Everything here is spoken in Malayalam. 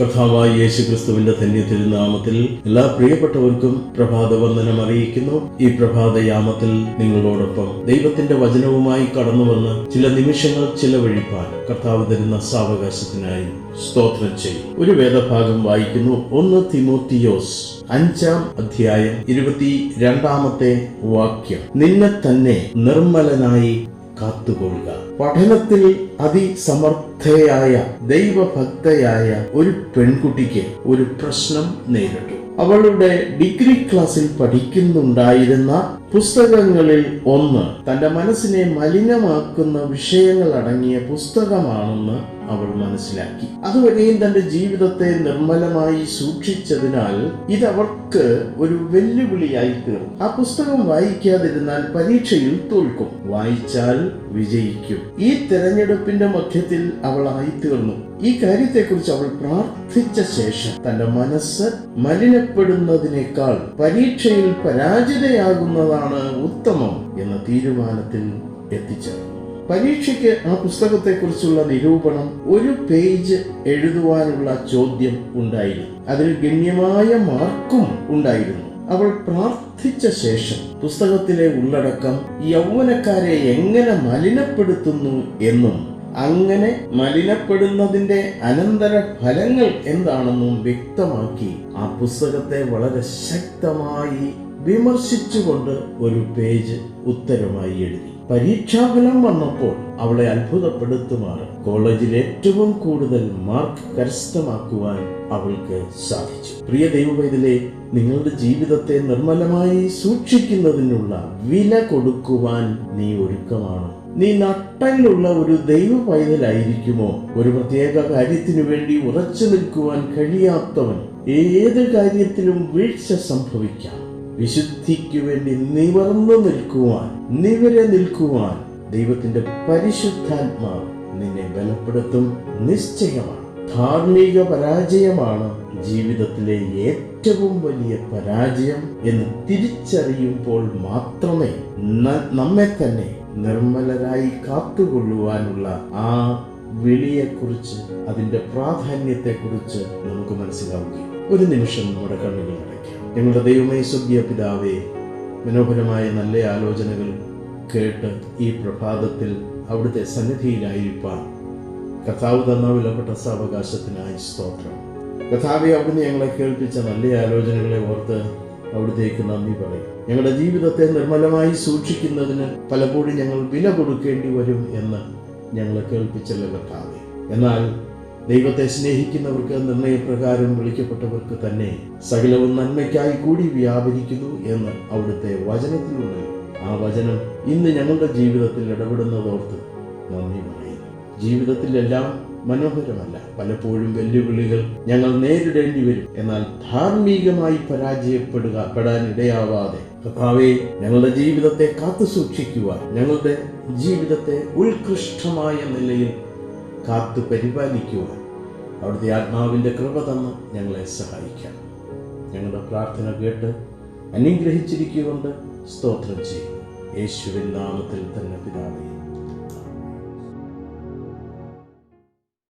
കർത്താവായ യേശു ക്രിസ്തുവിന്റെ ധന്യ തിരുനാമത്തിൽ എല്ലാ പ്രിയപ്പെട്ടവർക്കും പ്രഭാത വന്ദനം അറിയിക്കുന്നു. ഈ പ്രഭാതയാമത്തിൽ നിങ്ങളോടൊപ്പം ദൈവത്തിന്റെ വചനവുമായി കടന്നു വന്ന് ചില നിമിഷങ്ങൾ ചിലവഴിപ്പാൻ കർത്താവ് തരുന്ന സാവകാശത്തിനായി സ്തോത്രം ചെയ്യും. ഒരു വേദഭാഗം വായിക്കുന്നു. ഒന്ന് തിമോത്തിയോസ് അഞ്ചാം അധ്യായം ഇരുപത്തി രണ്ടാമത്തെ വാക്യം. നിന്നെ തന്നെ നിർമ്മലനായി കാത്തുകൊള്ളുക. പഠനത്തിൽ അതിസമർത്ഥയായ ദൈവഭക്തയായ ഒരു പെൺകുട്ടിക്ക് ഒരു പ്രശ്നം നേരിട്ടു. അവളുടെ ഡിഗ്രി ക്ലാസ്സിൽ പഠിക്കുന്നുണ്ടായിരുന്ന പുസ്തകങ്ങളിൽ ഒന്ന് തന്റെ മനസ്സിനെ മലിനമാക്കുന്ന വിഷയങ്ങൾ അടങ്ങിയ പുസ്തകമാണെന്ന് അവൾ മനസ്സിലാക്കി. അതുവരെയും തന്റെ ജീവിതത്തെ നിർമ്മലമായി സൂക്ഷിച്ചതിനാൽ ഇത് അവർക്ക് ഒരു വെല്ലുവിളിയായി തീർന്നു. ആ പുസ്തകം വായിക്കാതിരുന്നാൽ പരീക്ഷയിൽ തോൽക്കും. വായിച്ചാൽ വിജയിക്കും. ഈ തെരഞ്ഞെടുപ്പിന്റെ മധ്യത്തിൽ അവൾ ആയിത്തീർന്നു ഈ കാര്യത്തെക്കുറിച്ച് അവൾ പ്രാർത്ഥിച്ച ശേഷം തന്റെ മനസ്സ് മലിനപ്പെടുന്നതിനേക്കാൾ പരീക്ഷയിൽ പരാജിതയാകുന്നതാണ് ഉത്തമം എന്ന തീരുമാനത്തിൽ എത്തിച്ചേർന്നു. പരീക്ഷയ്ക്ക് ആ പുസ്തകത്തെക്കുറിച്ചുള്ള നിരൂപണം ഒരു പേജ് എഴുതുവാനുള്ള ചോദ്യം ഉണ്ടായിരുന്നു. അതിൽ ഗണ്യമായ മാർക്കും ഉണ്ടായിരുന്നു. അവൾ പ്രാർത്ഥിച്ച ശേഷം പുസ്തകത്തിലെ ഉള്ളടക്കം യൗവനക്കാരെ എങ്ങനെ മലിനപ്പെടുത്തുന്നു എന്നും അങ്ങനെ മലിനപ്പെടുന്നതിന്റെ അനന്തര ഫലങ്ങൾ എന്താണെന്നും വ്യക്തമാക്കി ആ പുസ്തകത്തെ വളരെ ശക്തമായി വിമർശിച്ചുകൊണ്ട് ഒരു പേജ് ഉത്തരമായി എഴുതി. പരീക്ഷാഫലം വന്നപ്പോൾ അവളെ അത്ഭുതപ്പെടുത്തുമാറ് കോളേജിൽ ഏറ്റവും കൂടുതൽ മാർക്ക് കരസ്ഥമാക്കുവാൻ അവൾക്ക് സാധിച്ചു. പ്രിയ ദൈവവേദലെ നിങ്ങളുടെ ജീവിതത്തെ നിർമ്മലമായി സൂക്ഷിക്കുന്നതിനുള്ള വില കൊടുക്കുവാൻ നീ ഒരുക്കമാണ്. നീ നട്ടലുള്ള ഒരു ദൈവ പൈതലായിരിക്കുമോ ഒരു പ്രത്യേക കാര്യത്തിനു വേണ്ടി ഉറച്ചു നിൽക്കുവാൻ കഴിയാത്തവൻ ഏത് കാര്യത്തിലും വീഴ്ച സംഭവിക്കാം. വിശുദ്ധിക്ക് വേണ്ടി നിവർന്നു നിൽക്കുവാൻ നിവരെ നിൽക്കുവാൻ ദൈവത്തിന്റെ പരിശുദ്ധാത്മാവ് നിന്നെ ബലപ്പെടുത്തും നിശ്ചയമാണ്. ധാർമ്മിക പരാജയമാണ് ജീവിതത്തിലെ ഏറ്റവും വലിയ പരാജയം എന്ന് തിരിച്ചറിയുമ്പോൾ മാത്രമേ നമ്മെ തന്നെ നിർമ്മലരായി കാത്തുകൊള്ളുവാനുള്ള ആ വിളിയെക്കുറിച്ച് അതിന്റെ പ്രാധാന്യത്തെക്കുറിച്ച് നമുക്ക് മനസ്സിലാവുകയും ഒരു നിമിഷം നമ്മുടെ കണ്ണുകൾ അടയ്ക്കാം. ഞങ്ങളുടെ ദൈവമേ സ്വർഗീയ പിതാവേ മനോഹരമായ നല്ല ആലോചനകൾ കേട്ട് ഈ പ്രഭാതത്തിൽ അവിടുത്തെ സന്നിധിയിലായിരിക്കാൻ കഥാവ് തന്ന വിലപ്പെട്ട സാവകാശത്തിനായി സ്തോത്രം. കഥാവെ അവിടുന്ന് ഞങ്ങളെ കേൾപ്പിച്ച നല്ല ആലോചനകളെ ഓർത്ത് അവിടുത്തേക്ക് നന്ദി പറയും. ഞങ്ങളുടെ ജീവിതത്തെ നിർമ്മലമായി സൂക്ഷിക്കുന്നതിന് പലപ്പോഴും ഞങ്ങൾ വില കൊടുക്കേണ്ടി വരും എന്ന് ഞങ്ങളെ കേൾപ്പിച്ചല്ലോ കർത്താവെ. എന്നാൽ ദൈവത്തെ സ്നേഹിക്കുന്നവർക്ക് നിർണയപ്രകാരം വിളിക്കപ്പെട്ടവർക്ക് തന്നെ സകലവും നന്മയ്ക്കായി കൂടി വ്യാപരിക്കുന്നു എന്ന് അവിടുത്തെ വചനത്തിലുണ്ട് ആ വചനം ഇന്ന് ഞങ്ങളുടെ ജീവിതത്തിൽ ഇടപെടുന്നതോർത്ത് നന്ദി പറയുന്നു. ജീവിതത്തിലെല്ലാം മനോഹരമല്ല. പലപ്പോഴും വെല്ലുവിളികൾ ഞങ്ങൾ നേരിടേണ്ടി വരും. എന്നാൽ ധാർമ്മികമായി പരാജയപ്പെടുക പെടാൻ ഇടയാവാതെ കഥാവെ ഞങ്ങളുടെ ജീവിതത്തെ കാത്തു സൂക്ഷിക്കുവാൻ ഞങ്ങളുടെ ജീവിതത്തെ ഉത്കൃഷ്ടമായ നിലയിൽ കാത്തു പരിപാലിക്കുവാൻ അവിടുത്തെ ആത്മാവിന്റെ കൃപ തന്ന് ഞങ്ങളെ സഹായിക്കാം. ഞങ്ങളുടെ പ്രാർത്ഥന കേട്ട് അനുഗ്രഹിച്ചിരിക്കുകൊണ്ട് സ്തോത്രം ചെയ്യും. യേശുവിൻ നാമത്തിൽ തന്നെ പിതാവേ.